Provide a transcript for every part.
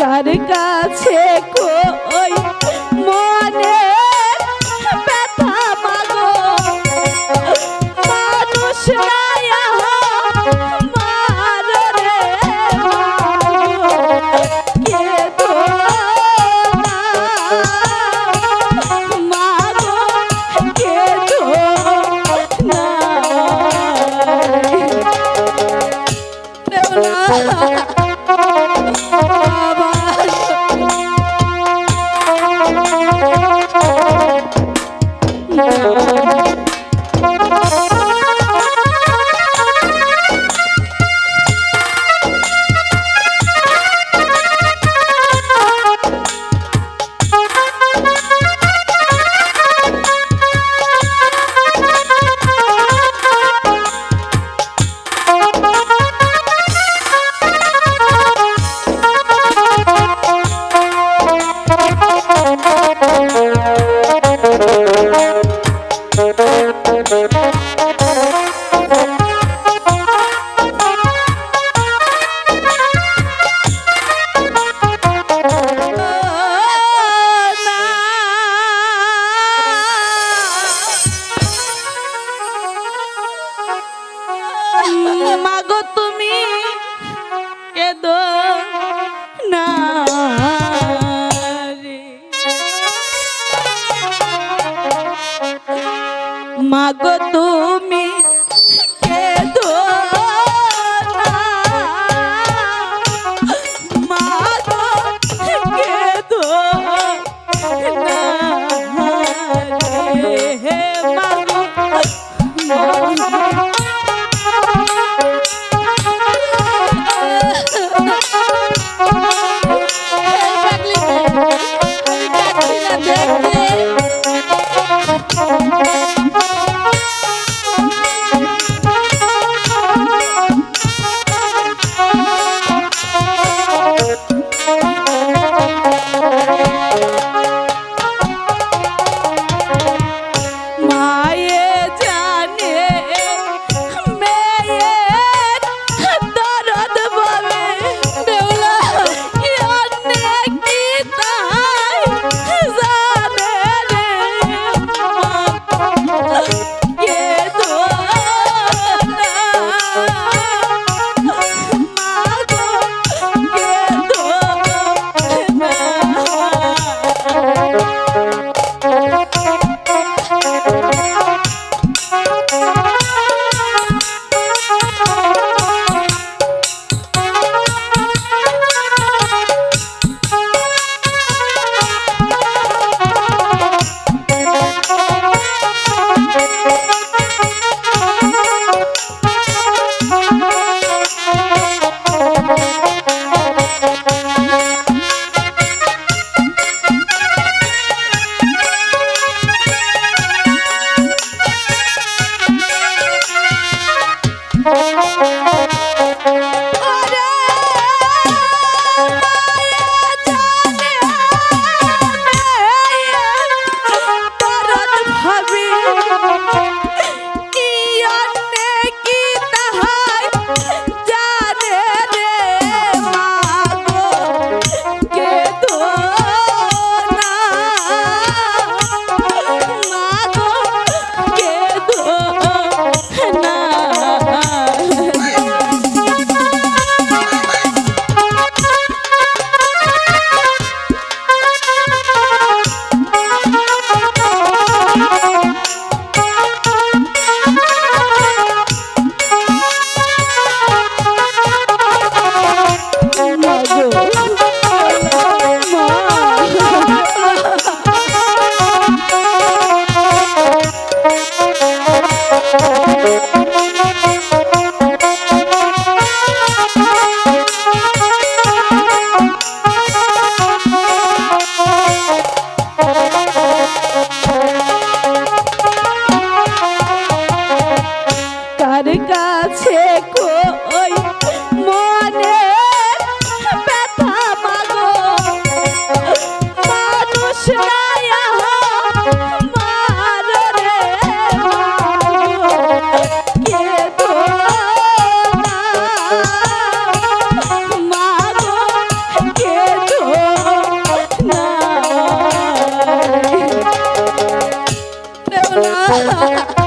কার কাছে কই? মাগো hey. না।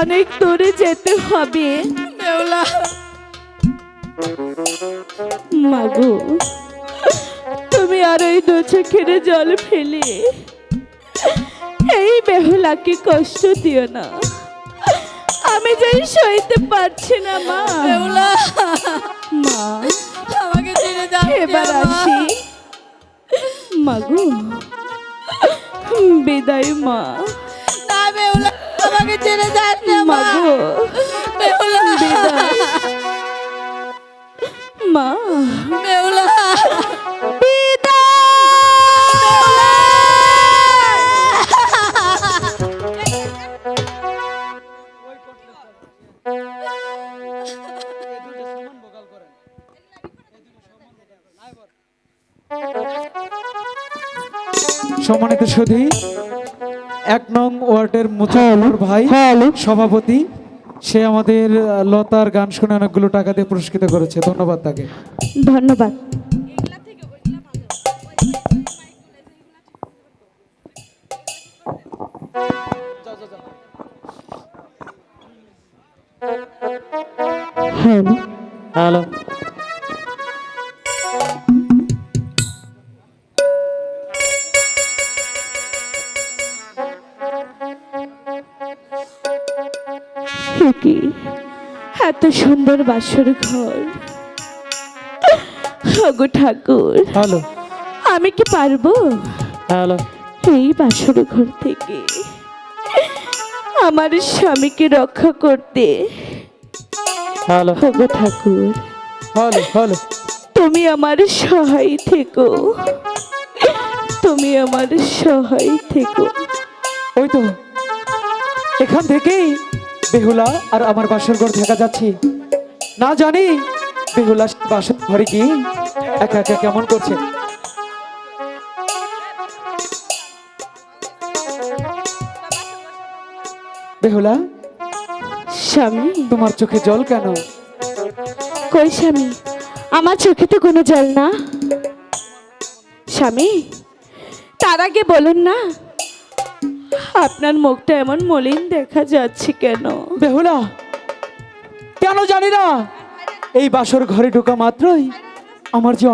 অনেক দূরে যেতে হবে। মাগো তুমি আর ওই দু চোখের জল ফেলে এই বেহুলাকে কষ্ট দিও না। আমি যাই সইতে পারছি না মা। বেহুলা মা আমাকে ছেড়ে যাও এবার আসি। মাগো বিদায় মা। আমাকে ছেড়ে যাস না মা। মা। বেহুলা। সম্মানিত সুধী এক নং ওয়ার্ডের মুজাউলুর ভাই সভাপতি। সে আমাদের লতার গান শুনে অনেকগুলো টাকা দিয়ে পুরস্কৃত করেছে। ধন্যবাদ তাকে। ধন্যবাদ। Hello hello. এত সুন্দর বাসর ঘর। হগো ঠাকুর হ্যালো। আমি কি পারব? হ্যালো। এই বাসর ঘর থেকে আমার স্বামীকে রক্ষা করতে। হ্যালো। হগো ঠাকুর হ্যালো হ্যালো। তুমি আমার সহায় থেকো। তুমি আমার সহায় থেকো। ওই তো এখান থেকেই। বেহুলা আর আমার বাসর ঘর দেখা যাচ্ছে। না জানি বেহুলা বাসর ঘরে গিয়ে একা একা কেমন করছে। বেহুলা স্বামী। তোমার চোখে জল কেন? কই স্বামী? আমার চোখে তো কোনো জল না। স্বামী তার আগে বলুন না। আপনার মুখটা এমন মলিন দেখা যাচ্ছে কেন? বেহুলা, কেন জানি না? এই বাসর ঘরে ঢোকা মাত্রই আমার যে